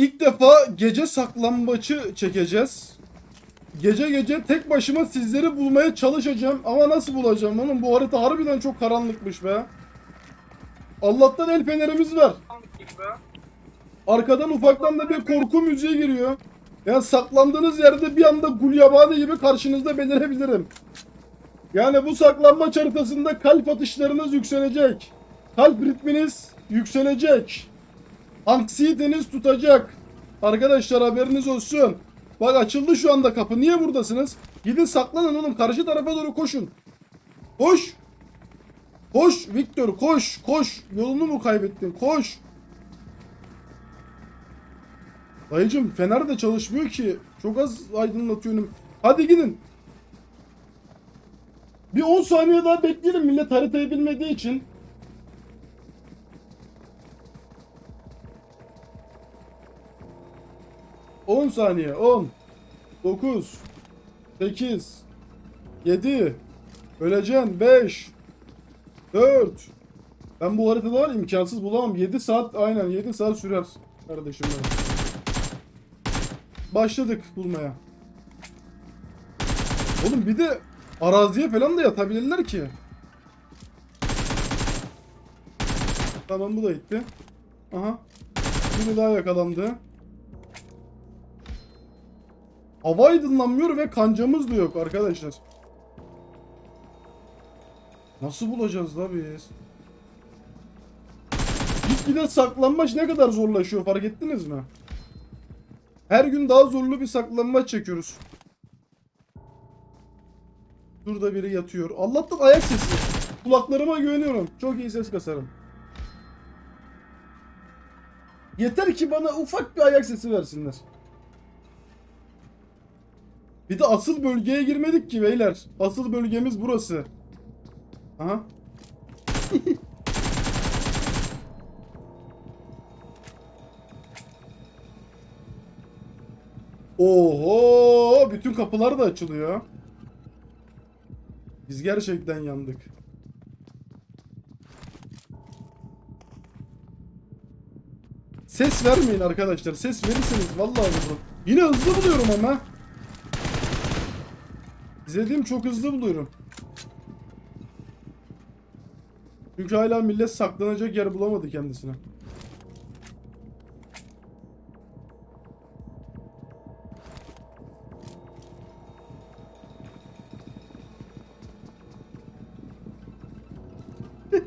İlk defa gece saklambaçı çekeceğiz. Gece gece tek başıma sizleri bulmaya çalışacağım ama nasıl bulacağım oğlum bu harita harbiden çok karanlıkmış be. Allah'tan el fenerimiz var. Arkadan ufaktan da bir korku müziği giriyor. Yani saklandığınız yerde bir anda gulyabani gibi karşınızda belirebilirim. Yani bu saklanmaç haritasında kalp atışlarınız yükselecek. Kalp ritminiz yükselecek. Anksiyeteniz tutacak. Arkadaşlar haberiniz olsun. Bak açıldı şu anda kapı. Niye buradasınız? Gidin saklanın oğlum. Karşı tarafa doğru koşun. Koş. Koş Victor koş koş. Yolunu mu kaybettin? Koş. Dayıcım fener de çalışmıyor ki. Çok az aydınlatıyorum. Hadi gidin. Bir 10 saniye daha bekleyelim millet haritayı bilmediği için. On saniye. 10 9 8 7 Öleceksin 5 4 Ben bu ya, imkansız bulamam. 7 saat aynen 7 saat sürer kardeşim benim. Başladık bulmaya. Oğlum bir de araziye falan da yatabilirler ki. Tamam bu da gitti. Aha. Biri daha yakalandı. Hava aydınlanmıyor ve kancamız da yok arkadaşlar. Nasıl bulacağız da biz? Gitgide saklanmaç ne kadar zorlaşıyor fark ettiniz mi? Her gün daha zorlu bir saklanmaç çekiyoruz. Şurada biri yatıyor. Allah'tan ayak sesi. Kulaklarıma güveniyorum. Çok iyi ses kasarım. Yeter ki bana ufak bir ayak sesi versinler. Bir de asıl bölgeye girmedik ki beyler. Asıl bölgemiz burası. Aha. Oho! Bütün kapılar da açılıyor. Biz gerçekten yandık. Ses vermeyin arkadaşlar. Ses verirseniz vallahi vururum. Yine hızlı buluyorum ama. İzlediğim çok hızlı buluyorum. Çünkü hala millet saklanacak yer bulamadı kendisine.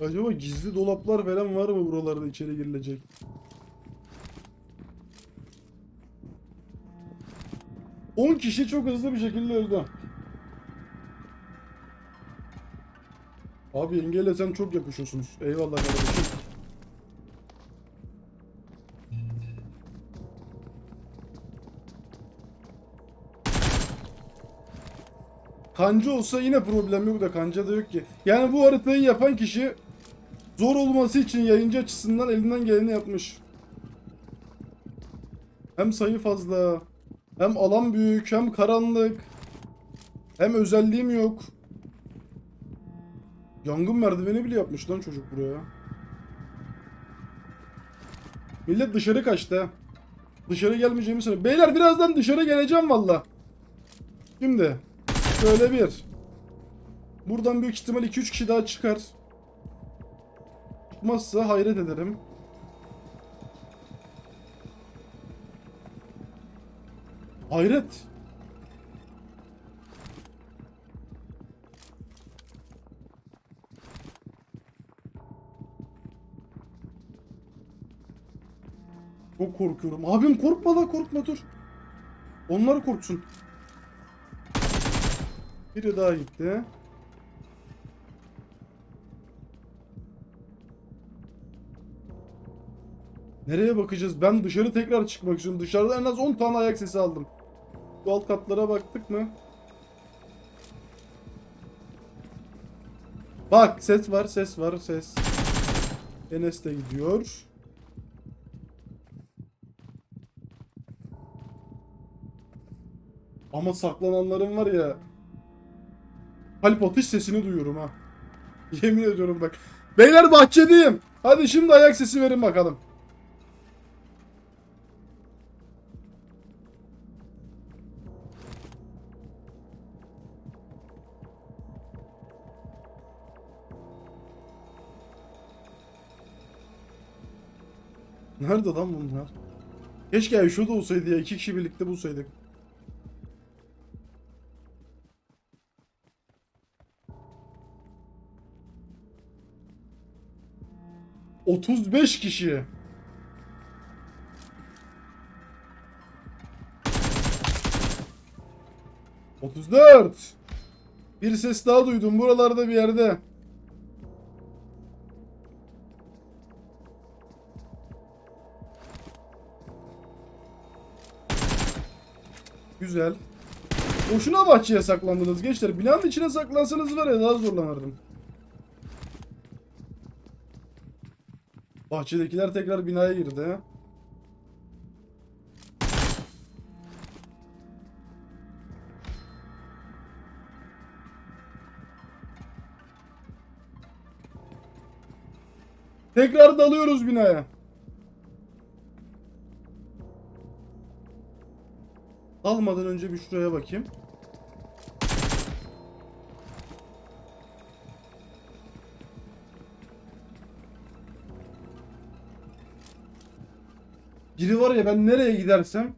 Acaba gizli dolaplar falan var mı buralarda içeri girilecek? On kişi çok hızlı bir şekilde öldü. Abi yengeyle sen çok yakışıyorsunuz. Eyvallah kardeşim. Kanca olsa yine problem yok da kanca da yok ki. Yani bu haritayı yapan kişi zor olması için yayıncı açısından elinden geleni yapmış. Hem sayı fazla, hem alan büyük, hem karanlık, hem özelliğim yok. Yangın merdiveni bile yapmış lan çocuk buraya. Millet dışarı kaçtı. Dışarı gelmeyeceğimi söyle. Beyler birazdan dışarı geleceğim valla. Şimdi. Şöyle bir. Buradan büyük ihtimal 2-3 kişi daha çıkar. Çıkmazsa hayret ederim. Hayret. Çok korkuyorum. Abim korkma la korkma dur. Onlar korksun. Biri daha gitti. Nereye bakacağız? Ben dışarı tekrar çıkmak istiyorum. Dışarıda en az 10 tane ayak sesi aldım. Bu alt katlara baktık mı? Bak ses var ses var ses. Enes de gidiyor. Ama saklananların var ya kalp atış sesini duyuyorum ha. Yemin ediyorum bak. Beyler bahçedeyim. Hadi şimdi ayak sesi verin bakalım. Nerede lan bunlar? Keşke ya şurada olsaydı ya. iki kişi birlikte bulsaydık. Otuz beş kişi. Otuz dört. Bir ses daha duydum buralarda bir yerde. Güzel. Boşuna bahçeye saklandınız gençler. Binanın içine saklansanız var ya daha zorlanırdım. Bahçedekiler tekrar binaya girdi. Tekrar dalıyoruz binaya. Almadan önce bir şuraya bakayım. Biri var ya ben nereye gidersem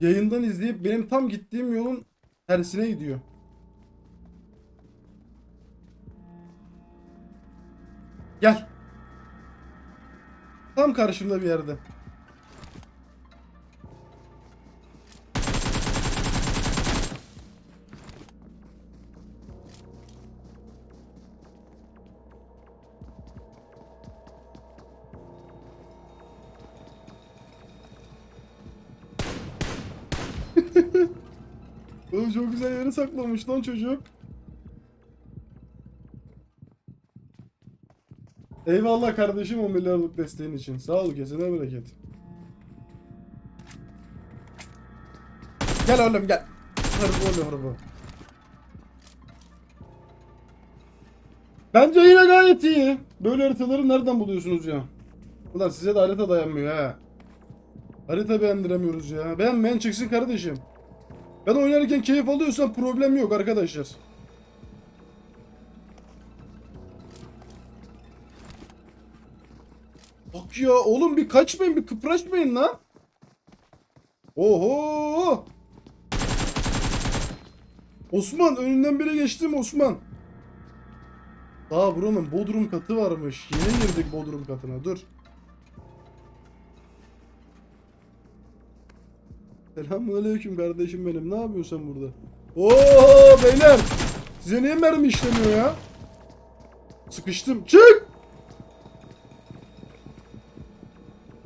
yayından izleyip benim tam gittiğim yolun tersine gidiyor. Gel. Tam karşımda bir yerde. Çok güzel yere saklamış lan çocuk. Eyvallah kardeşim o milyarlık desteğin için. Sağ ol kesene bereket. Gel oğlum gel. Hırbo oğlum hırbo. Bence yine gayet iyi. Böyle haritaları nereden buluyorsunuz ya? Ulan size de harita dayanmıyor ha. Harita beğendiremiyoruz ya. Beğenmeyen çıksın kardeşim. Ben oynarken keyif alıyorsam problem yok arkadaşlar. Bak ya oğlum bir kaçmayın bir kıpraşmayın lan. Oho. Osman önünden biri geçti mi Osman? Daha buranın bodrum katı varmış. Yeni girdik bodrum katına dur. Selamünaleyküm kardeşim benim. Ne yapıyorsun sen burada? Oo beyler. Size niye mermi işlemiyor ya? Sıkıştım. Çık!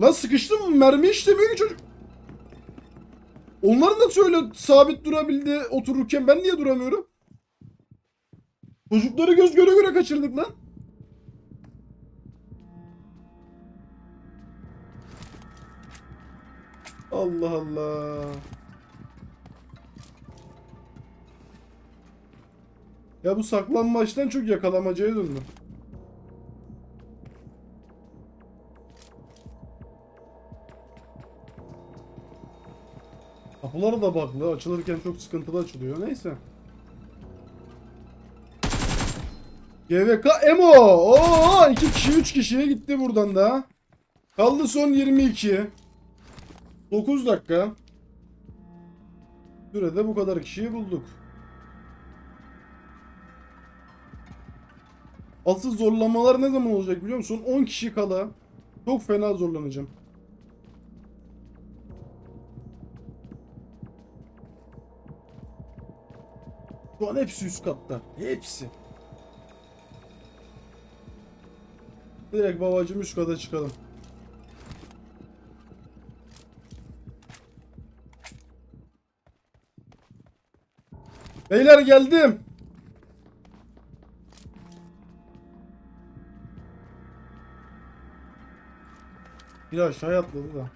Lan sıkıştım mermi işlemiyor ki çocuk. Onların da şöyle sabit durabildi otururken ben niye duramıyorum? Çocukları göz göre göre kaçırdık lan. Allah Allah. Ya bu saklanmaçtan çok yakalamacaya döndü. Kapıları da baklı. Açılırken çok sıkıntılı açılıyor. Neyse. GVK Emo. Oo, 2 kişi 3 kişiye gitti buradan da. Kaldı son 22. 9 dakika. Sürede bu kadar kişiyi bulduk. Asıl zorlamalar ne zaman olacak biliyor musun? 10 kişi kala çok fena zorlanacağım. Şu an hepsi üst katta. Hepsi. Direkt babacım üst kata çıkalım. Beyler geldim. Bir aşağıya atladı da.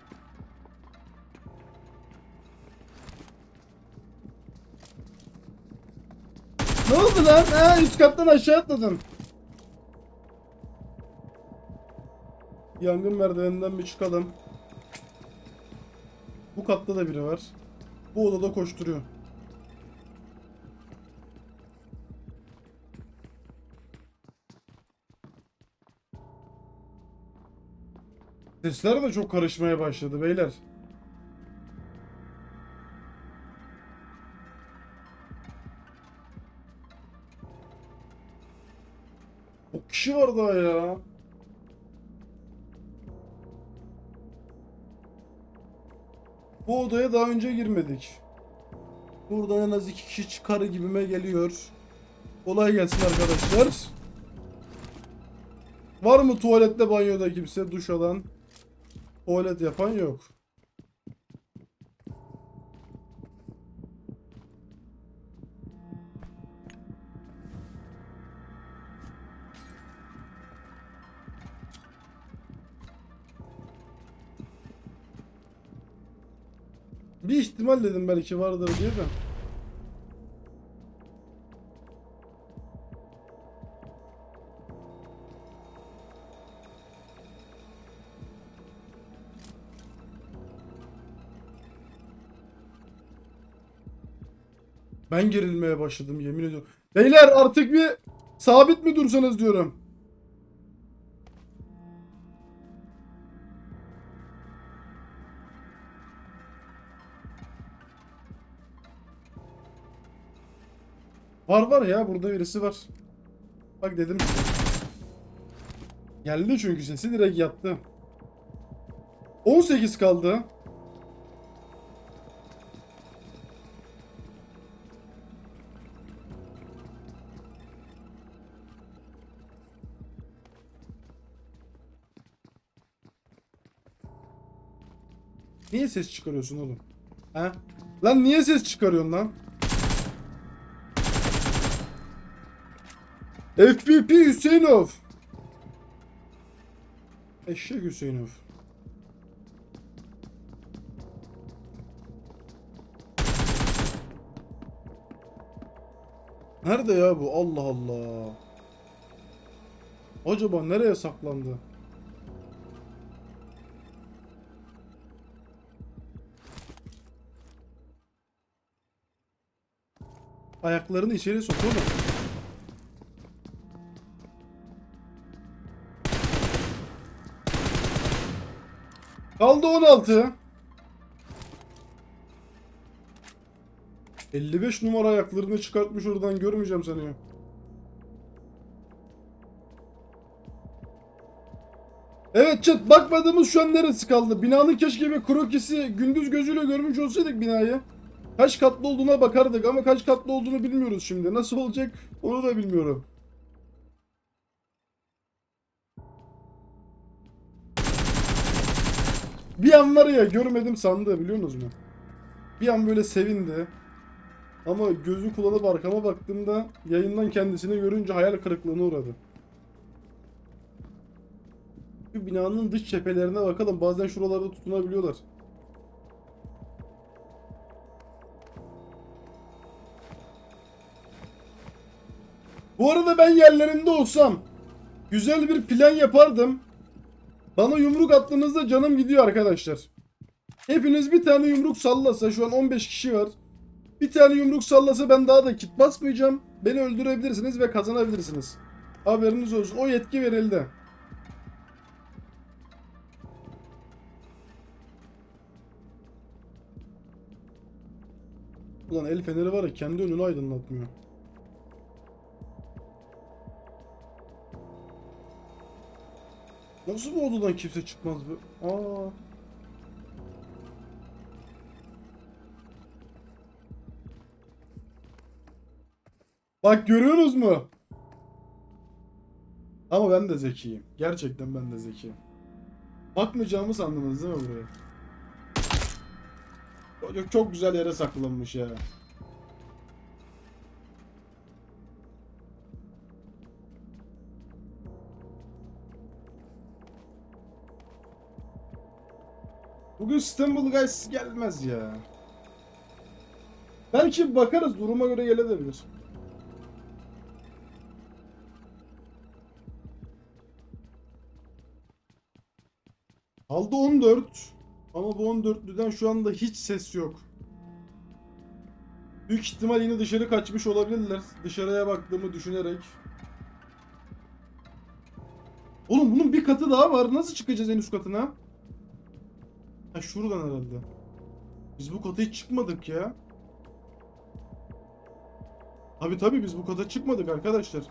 Ne oldu lan? Ha üst kattan aşağı atladın. Yangın merdiveninden bir çıkalım. Bu katta da biri var. Bu odada koşturuyor. Sesler de çok karışmaya başladı beyler. O kişi var daha ya. Bu odaya daha önce girmedik. Burada en az iki kişi çıkar gibime geliyor. Kolay gelsin arkadaşlar. Var mı tuvalette banyoda kimse duş alan? Tuvalet yapan yok. Bir ihtimal dedim belki vardır diye de. Ben gerilmeye başladım yemin ediyorum. Beyler artık bir sabit mi dursanız diyorum. Var var ya burada birisi var. Bak dedim. Geldi çünkü sesi direkt yattı. 18 kaldı. Niye ses çıkarıyorsun oğlum? He? Lan niye ses çıkarıyorsun lan? FPP Hüseyinov. Eşek Hüseyinov. Nerede ya bu? Allah Allah. Acaba nereye saklandı? Ayaklarını içeri sok oğlum. Kaldı 16. 55 numara ayaklarını çıkartmış oradan görmeyeceğim seni. Evet chat bakmadığımız şu an neresi kaldı? Binanın keşke bir krokisi gündüz gözüyle görmüş olsaydık binayı. Kaç katlı olduğuna bakardık ama kaç katlı olduğunu bilmiyoruz şimdi. Nasıl olacak onu da bilmiyorum. Bir an var ya görmedim sandı biliyor musunuz mu? Bir an böyle sevindi. Ama gözü kullanıp arkama baktığımda yayından kendisini görünce hayal kırıklığına uğradı. Şu binanın dış cephelerine bakalım. Bazen şuralarda tutunabiliyorlar. Bu arada ben yerlerinde olsam güzel bir plan yapardım. Bana yumruk attığınızda canım gidiyor arkadaşlar. Hepiniz bir tane yumruk sallasa şu an 15 kişi var. Bir tane yumruk sallasa ben daha da kit basmayacağım. Beni öldürebilirsiniz ve kazanabilirsiniz. Haberiniz olsun. O yetki verildi. Ulan el feneri var ya kendi önünü aydınlatmıyor. Nasıl bu odadan kimse çıkmaz be? Aa. Bak görüyorsunuz mu? Ama ben de zekiyim. Gerçekten ben de zekiyim. Bakmayacağımı sandınız değil mi buraya? Çocuk çok güzel yere saklanmış ya. Bugün Stumble Guys gelmez ya. Belki bakarız duruma göre gelebilir. Kaldı 14. Ama bu 14'lüden şu anda hiç ses yok. Büyük ihtimal yine dışarı kaçmış olabilirler. Dışarıya baktığımı düşünerek. Oğlum bunun bir katı daha var. Nasıl çıkacağız en üst katına? Şuradan herhalde. Biz bu kata hiç çıkmadık ya. Tabi tabi biz bu kata çıkmadık arkadaşlar.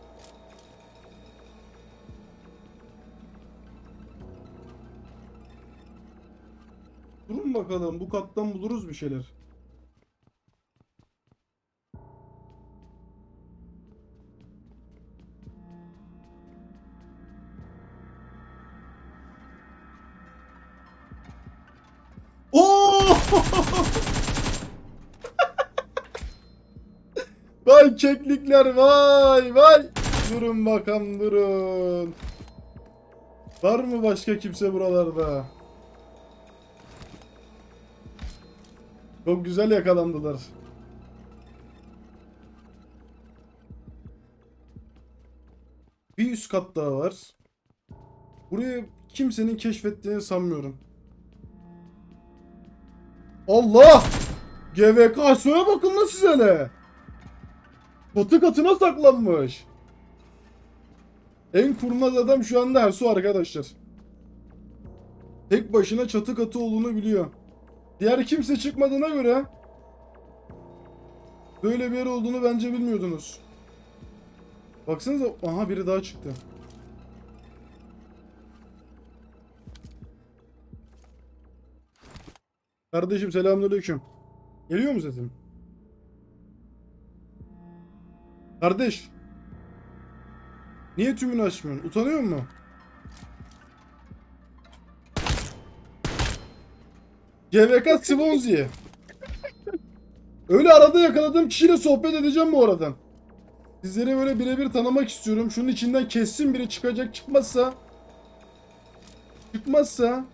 Durun bakalım bu kattan buluruz bir şeyler. Vay keklikler vay vay. Durun bakalım durun. Var mı başka kimse buralarda? Çok güzel yakalandılar. Bir üst kat daha var. Burayı kimsenin keşfettiğini sanmıyorum. Allah! GVK şöyle bakın lan siz hele. Katı katına saklanmış. En kurnaz adam şu anda Ersu arkadaşlar. Tek başına çatı katı olduğunu biliyor. Diğer kimse çıkmadığına göre böyle bir yer olduğunu bence bilmiyordunuz. Baksanıza aha biri daha çıktı. Kardeşim selamünaleyküm. Geliyor mu sesim? Kardeş. Niye tümünü açmıyorsun? Utanıyor mu? GVK Swansea. Öyle arada yakaladığım kişiyle sohbet edeceğim bu aradan. Sizleri böyle birebir tanımak istiyorum. Şunun içinden kesin biri çıkacak. Çıkmazsa çıkmazsa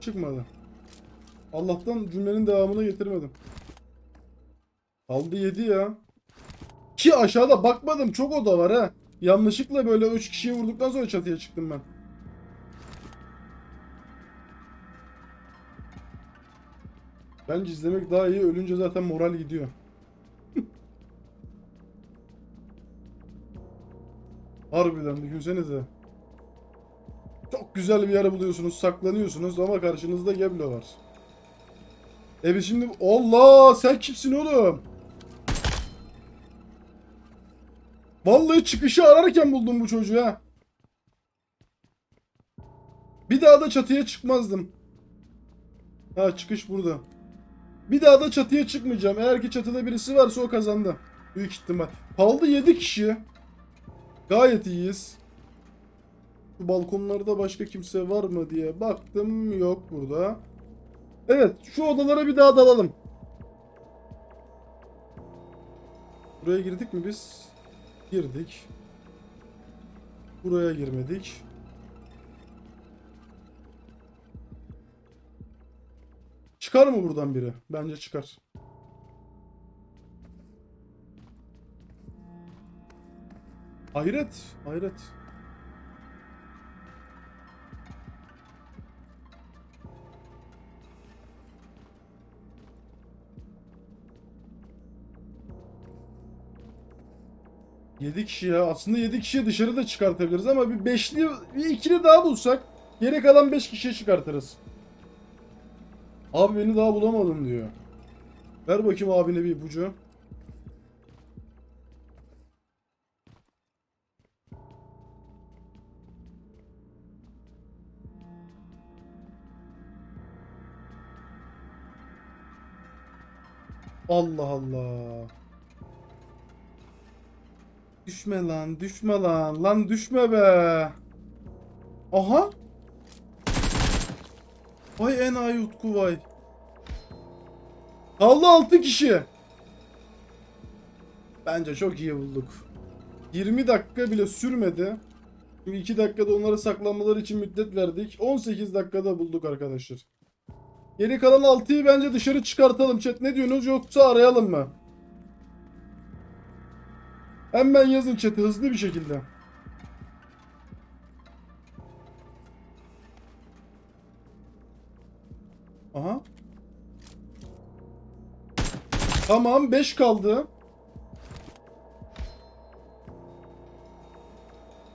çıkmadı. Allah'tan cümlenin devamını getirmedim. Kaldı 7 ya. Ki aşağıda bakmadım çok oda var ha. Yanlışlıkla böyle 3 kişiyi vurduktan sonra çatıya çıktım ben. Bence izlemek daha iyi. Ölünce zaten moral gidiyor. Harbiden düşünsenize. Çok güzel bir yer buluyorsunuz, saklanıyorsunuz ama karşınızda Geblo var. E biz şimdi... Allah! Sen kimsin oğlum? Vallahi çıkışı ararken buldum bu çocuğu ha. Bir daha da çatıya çıkmazdım. Ha çıkış burada. Bir daha da çatıya çıkmayacağım. Eğer ki çatıda birisi varsa o kazandı. Büyük ihtimal. Kaldı 7 kişi. Gayet iyiyiz. Şu balkonlarda başka kimse var mı diye baktım. Yok burada. Evet şu odalara bir daha dalalım. Buraya girdik mi biz? Girdik. Buraya girmedik. Çıkar mı buradan biri? Bence çıkar. Hayret, hayret. Yedi kişi ya. Aslında yedi kişiyi dışarı da çıkartabiliriz ama bir beşli, bir ikili daha bulsak geri kalan beş kişiye çıkartırız. Abi beni daha bulamadın diyor. Ver bakayım abine bir ipucu. Allah Allah. Düşme lan, düşme lan. Lan düşme be. Aha. Vay enayi Utku vay. Kaldı 6 kişi. Bence çok iyi bulduk. 20 dakika bile sürmedi. Şimdi 2 dakikada onları saklanmaları için müddet verdik. 18 dakikada bulduk arkadaşlar. Geri kalan 6'yı bence dışarı çıkartalım chat. Ne diyorsunuz yoksa arayalım mı? Hemen yazın chat'e hızlı bir şekilde. Aha. Tamam 5 kaldı.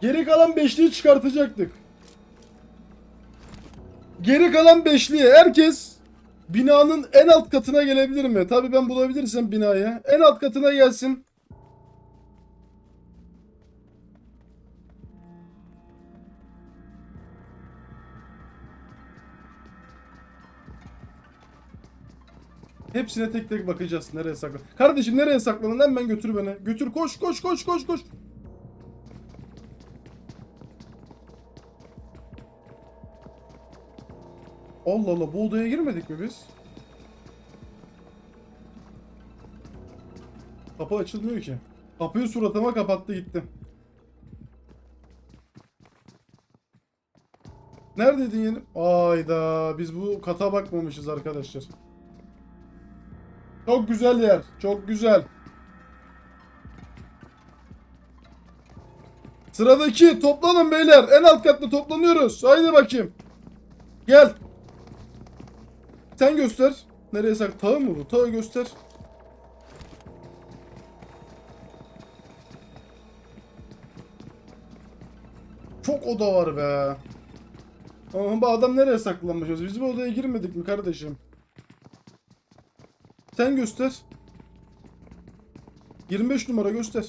Geri kalan beşliği çıkartacaktık. Geri kalan beşliği herkes binanın en alt katına gelebilir mi? Tabii ben bulabilirsem binaya. En alt katına gelsin. Hepsine tek tek bakacağız. Nereye saklan? Kardeşim nereye saklandın? Hemen götür beni. Götür koş koş koş koş koş. Allah Allah bu odaya girmedik mi biz? Kapı açılmıyor ki. Kapıyı suratıma kapattı gitti. Neredeydin yeni? Ayda biz bu kata bakmamışız arkadaşlar. Çok güzel yer. Çok güzel. Sıradaki toplanın beyler. En alt katta toplanıyoruz. Haydi bakayım. Gel. Sen göster. Nereye sak? Tağı mı bu? Tağı göster. Çok oda var be. Ama bu adam nereye saklanmış? Biz bu odaya girmedik mi kardeşim? Sen göster. 25 numara göster.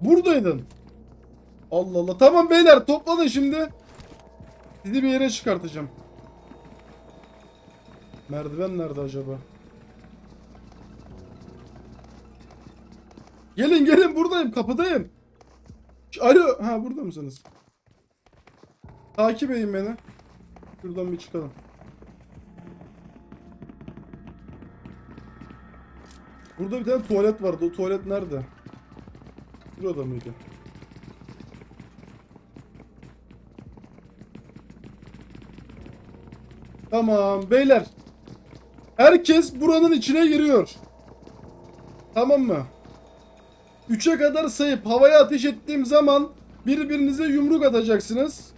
Buradaydın. Allah Allah. Tamam beyler toplanın şimdi. Sizi bir yere çıkartacağım. Merdiven nerede acaba? Gelin gelin buradayım kapıdayım. Alo ha burada mısınız? Takip edin beni. Şuradan bir çıkalım. Burada bir tane tuvalet vardı. O tuvalet nerede? Burada mıydı? Tamam beyler. Herkes buranın içine giriyor. Tamam mı? 3'e kadar sayıp havaya ateş ettiğim zaman birbirinize yumruk atacaksınız.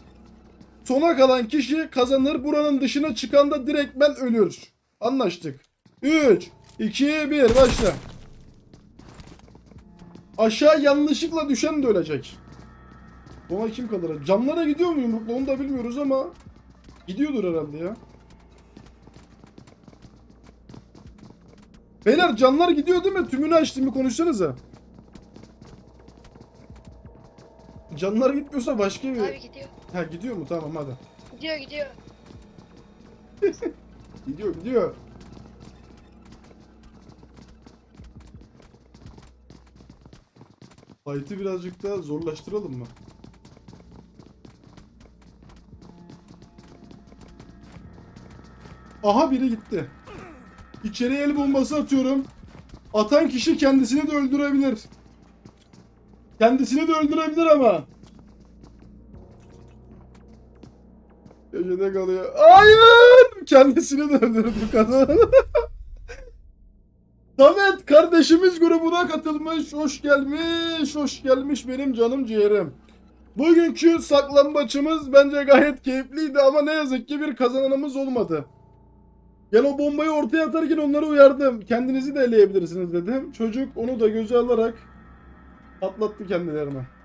Sona kalan kişi kazanır. Buranın dışına çıkan da direktmen ölür. Anlaştık. 3, 2, 1 başla. Aşağı yanlışlıkla düşen de ölecek. Ona kim kalır? Camlara gidiyor mu yumrukla onu da bilmiyoruz ama gidiyordur herhalde ya. Beyler canlar gidiyor değil mi? Tümünü açtım bir konuşsanıza. Canlar gitmiyorsa başka bir... Abi gidiyor. Ha gidiyor mu? Tamam hadi. Gidiyor gidiyor. Gidiyor gidiyor. Fight'ı birazcık daha zorlaştıralım mı? Aha biri gitti. İçeriye el bombası atıyorum. Atan kişi kendisini de öldürebilir. Kendisini de öldürebilir ama. Köşede kalıyor. Hayır! Kendisini de öldürdü kadın. Samet kardeşimiz grubuna katılmış. Hoş gelmiş. Hoş gelmiş benim canım ciğerim. Bugünkü saklambaçımız bence gayet keyifliydi ama ne yazık ki bir kazananımız olmadı. Gel o bombayı ortaya atarken onları uyardım. Kendinizi de eleyebilirsiniz dedim. Çocuk onu da göze alarak atlattı kendilerine.